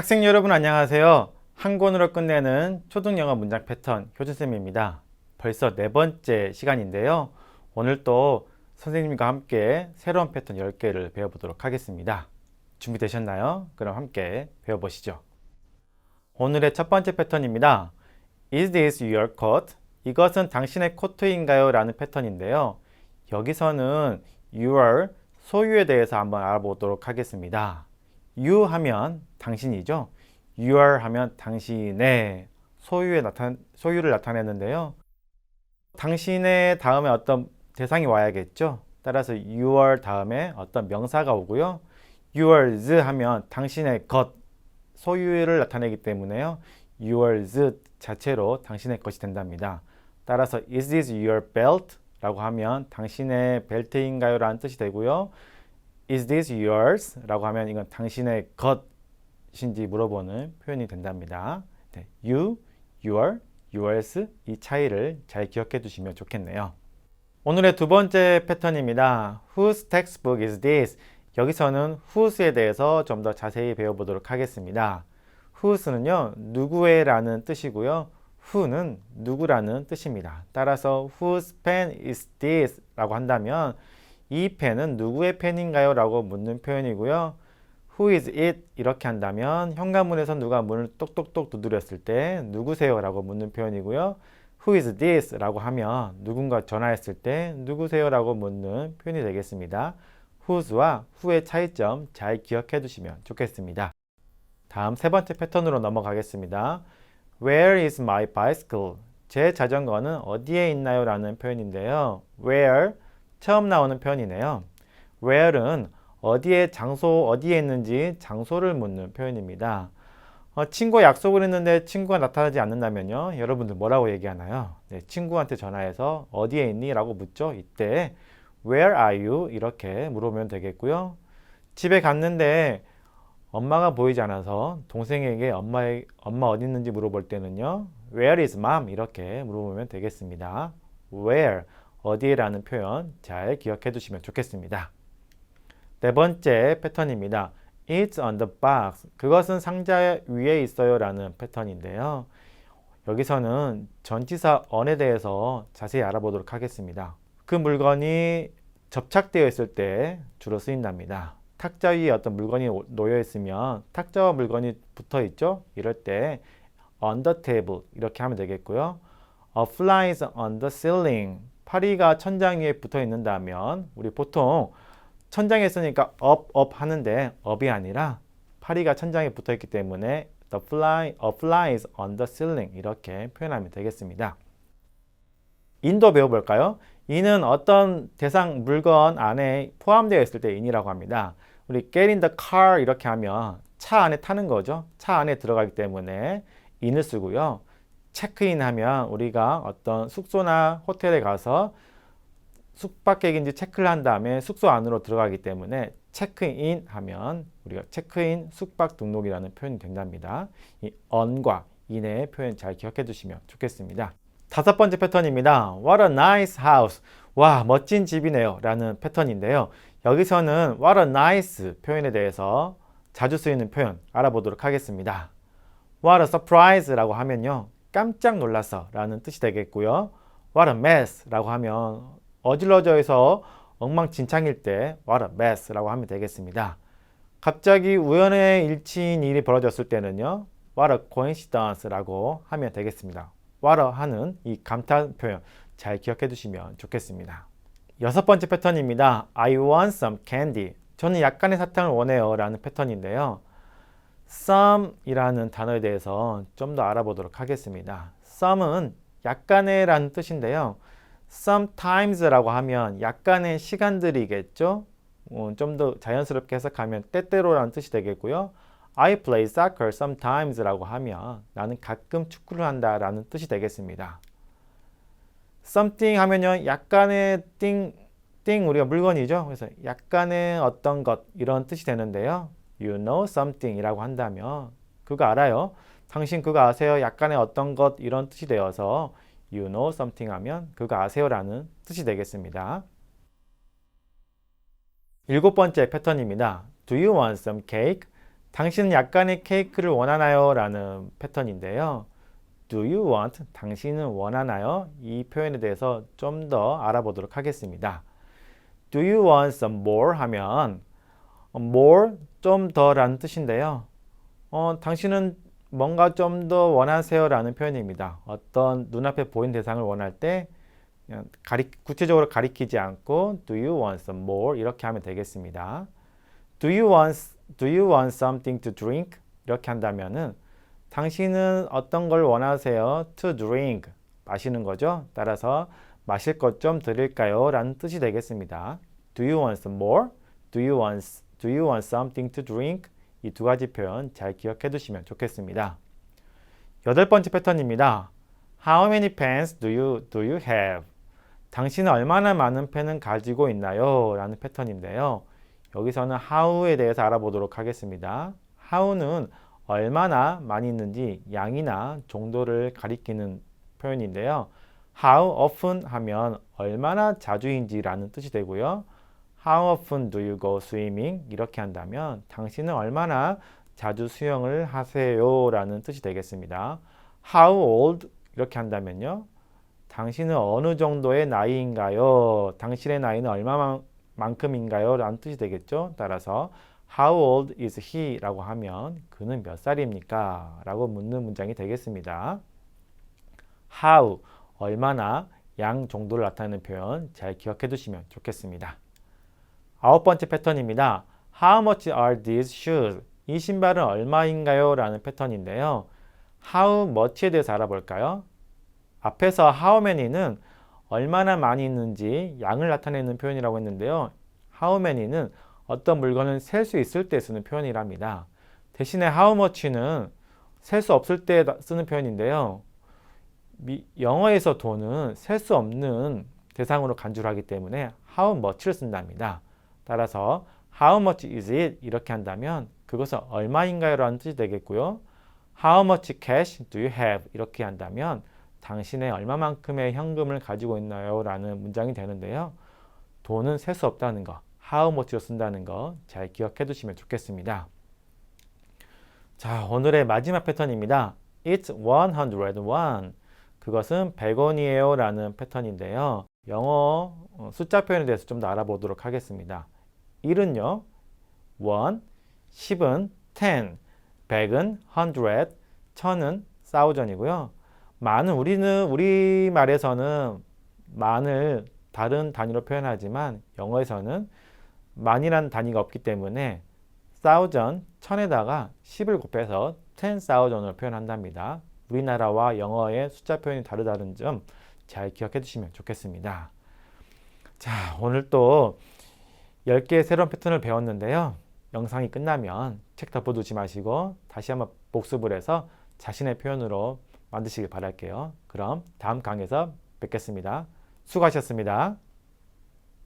학생 여러분 안녕하세요. 한 권으로 끝내는 초등 영어 문장 패턴 효준쌤입니다. 벌써 네 번째 시간인데요. 오늘 또 선생님과 함께 새로운 패턴 10개를 배워보도록 하겠습니다. 준비되셨나요? 그럼 함께 배워보시죠. 오늘의 첫 번째 패턴입니다. Is this your coat? 이것은 당신의 코트인가요? 라는 패턴인데요. 여기서는 your 소유에 대해서 한번 알아보도록 하겠습니다. You 하면 당신이죠. your 하면 당신의 소유에 나타 소유를 나타내는데요. 당신의 다음에 어떤 대상이 와야겠죠. 따라서 your 다음에 어떤 명사가 오고요. yours 하면 당신의 것 소유를 나타내기 때문에요. yours 자체로 당신의 것이 된답니다. 따라서 is this your belt? 라고 하면 당신의 벨트인가요? 라는 뜻이 되고요. Is this yours? 라고 하면 이건 당신의 것인지 물어보는 표현이 된답니다. 네, you, your, yours 이 차이를 잘 기억해 두시면 좋겠네요. 오늘의 두 번째 패턴입니다. Whose textbook is this? 여기서는 whose에 대해서 좀 더 자세히 배워보도록 하겠습니다. whose는요, 누구의 라는 뜻이고요. who는 누구라는 뜻입니다. 따라서 whose pen is this? 라고 한다면 이 펜은 누구의 펜인가요? 라고 묻는 표현이고요. Who is it? 이렇게 한다면 현관문에서 누가 문을 똑똑똑 두드렸을 때 누구세요? 라고 묻는 표현이고요. Who is this? 라고 하면 누군가 전화했을 때 누구세요? 라고 묻는 표현이 되겠습니다. whose와 who의 차이점 잘 기억해 두시면 좋겠습니다. 다음 세 번째 패턴으로 넘어가겠습니다. Where is my bicycle? 제 자전거는 어디에 있나요? 라는 표현인데요. Where 처음 나오는 표현이네요. where는 어디에 장소 어디에 있는지 장소를 묻는 표현입니다. 어, 친구와 약속을 했는데 친구가 나타나지 않는다면요. 여러분들 뭐라고 얘기하나요? 네, 친구한테 전화해서 어디에 있니? 라고 묻죠. 이때 where are you? 이렇게 물어보면 되겠고요. 집에 갔는데 엄마가 보이지 않아서 동생에게 엄마의, 엄마 어디 있는지 물어볼 때는요. where is mom? 이렇게 물어보면 되겠습니다. where 어디에라는 표현 잘 기억해 두시면 좋겠습니다. 네 번째 패턴입니다. It's on the box. 그것은 상자 위에 있어요 라는 패턴인데요. 여기서는 전치사 on에 대해서 자세히 알아보도록 하겠습니다. 그 물건이 접착되어 있을 때 주로 쓰인답니다. 탁자 위에 어떤 물건이 놓여 있으면 탁자와 물건이 붙어 있죠. 이럴 때 on the table 이렇게 하면 되겠고요. A fly is on the ceiling. 파리가 천장 위에 붙어 있는다면 우리 보통 천장에 있으니까 up up 하는데 up이 아니라 파리가 천장에 붙어 있기 때문에 the fly a fly is on the ceiling 이렇게 표현하면 되겠습니다. 인도 배워볼까요? 인은 어떤 대상 물건 안에 포함되어 있을 때 인이라고 합니다. 우리 get in the car 이렇게 하면 차 안에 타는 거죠. 차 안에 들어가기 때문에 인을 쓰고요. 체크인 하면 우리가 어떤 숙소나 호텔에 가서 숙박객인지 체크를 한 다음에 숙소 안으로 들어가기 때문에 체크인 하면 우리가 체크인 숙박 등록이라는 표현이 된답니다. 이 on과 in의 표현 잘 기억해 두시면 좋겠습니다. 다섯 번째 패턴입니다. What a nice house. 와, 멋진 집이네요. 라는 패턴인데요. 여기서는 what a nice 표현에 대해서 자주 쓰이는 표현 알아보도록 하겠습니다. What a surprise 라고 하면요. 깜짝 놀라서 라는 뜻이 되겠고요. What a mess 라고 하면 어질러져서 엉망진창일 때 What a mess 라고 하면 되겠습니다. 갑자기 우연의 일치인 일이 벌어졌을 때는요. What a coincidence 라고 하면 되겠습니다. What a 하는 이 감탄 표현 잘 기억해 두시면 좋겠습니다. 여섯 번째 패턴입니다. I want some candy. 저는 약간의 사탕을 원해요 라는 패턴인데요. Some이라는 단어에 대해서 좀 더 알아보도록 하겠습니다. some은 약간의 라는 뜻인데요. sometimes라고 하면 약간의 시간들이겠죠. 어, 좀더 자연스럽게 해석하면 때때로라는 뜻이 되겠고요. I play soccer sometimes라고 하면 나는 가끔 축구를 한다라는 뜻이 되겠습니다. something 하면요. 약간의 thing, thing 우리가 물건이죠. 그래서 약간의 어떤 것 이런 뜻이 되는데요. You know something 이라고 한다면 그거 알아요. 당신 그거 아세요? 약간의 어떤 것 이런 뜻이 되어서 you know something 하면 그거 아세요라는 뜻이 되겠습니다. 일곱 번째 패턴입니다. Do you want some cake? 당신은 약간의 케이크를 원하나요? 라는 패턴인데요. Do you want? 당신은 원하나요? 이 표현에 대해서 좀 더 알아보도록 하겠습니다. Do you want some more? 하면 more 좀 더라는 뜻인데요. 어, 당신은 뭔가 좀 더 원하세요? 라는 표현입니다. 어떤 눈앞에 보이는 대상을 원할 때 가리, 구체적으로 가리키지 않고 Do you want some more? 이렇게 하면 되겠습니다. Do you want, do you want something to drink? 이렇게 한다면은 당신은 어떤 걸 원하세요? To drink. 마시는 거죠. 따라서 마실 것 좀 드릴까요? 라는 뜻이 되겠습니다. Do you want some more? Do you want, do you want something to drink? 이 두 가지 표현 잘 기억해 두시면 좋겠습니다. 여덟 번째 패턴입니다. How many pens do you, do you have? 당신은 얼마나 많은 펜을 가지고 있나요? 라는 패턴인데요. 여기서는 how에 대해서 알아보도록 하겠습니다. how는 얼마나 많이 있는지 양이나 정도를 가리키는 표현인데요. How often 하면 얼마나 자주인지라는 뜻이 되고요. How often do you go swimming? 이렇게 한다면 당신은 얼마나 자주 수영을 하세요? 라는 뜻이 되겠습니다. How old? 이렇게 한다면요. 당신은 어느 정도의 나이인가요? 당신의 나이는 얼마만큼인가요? 라는 뜻이 되겠죠. 따라서 How old is he? 라고 하면 그는 몇 살입니까? 라고 묻는 문장이 되겠습니다. How, 얼마나, 양 정도를 나타내는 표현 잘 기억해 두시면 좋겠습니다. 아홉 번째 패턴입니다. How much are these shoes? 이 신발은 얼마인가요? 라는 패턴인데요. How much에 대해서 알아볼까요? 앞에서 how many는 얼마나 많이 있는지 양을 나타내는 표현이라고 했는데요. how many는 어떤 물건을 셀 수 있을 때 쓰는 표현이랍니다. 대신에 how much는 셀 수 없을 때 쓰는 표현인데요. 미, 영어에서 돈은 셀 수 없는 대상으로 간주를 하기 때문에 how much를 쓴답니다. 따라서 how much is it 이렇게 한다면 그것은 얼마인가요? 라는 뜻이 되겠고요. how much cash do you have 이렇게 한다면 당신의 얼마만큼의 현금을 가지고 있나요? 라는 문장이 되는데요. 돈은 셀 수 없다는 거, how much로 쓴다는 거 잘 기억해 두시면 좋겠습니다. 자, 오늘의 마지막 패턴입니다. It's 101. 그것은 100원이에요 라는 패턴인데요. 영어 어, 숫자 표현에 대해서 좀 더 알아보도록 하겠습니다. 1은요, 1, 10은 10, 100은 100, 1000은 1000이고요. 만은 우리는 우리 말에서는 만을 다른 단위로 표현하지만 영어에서는 만이라는 단위가 없기 때문에 thousand 천에다가 10을 곱해서 ten thousand을 표현한답니다. 우리나라와 영어의 숫자 표현이 다르다는 점 잘 기억해 두시면 좋겠습니다. 자, 오늘 또 10개의 새로운 패턴을 배웠는데요. 영상이 끝나면 책 덮어두지 마시고 다시 한번 복습을 해서 자신의 표현으로 만드시길 바랄게요. 그럼 다음 강에서 뵙겠습니다. 수고하셨습니다.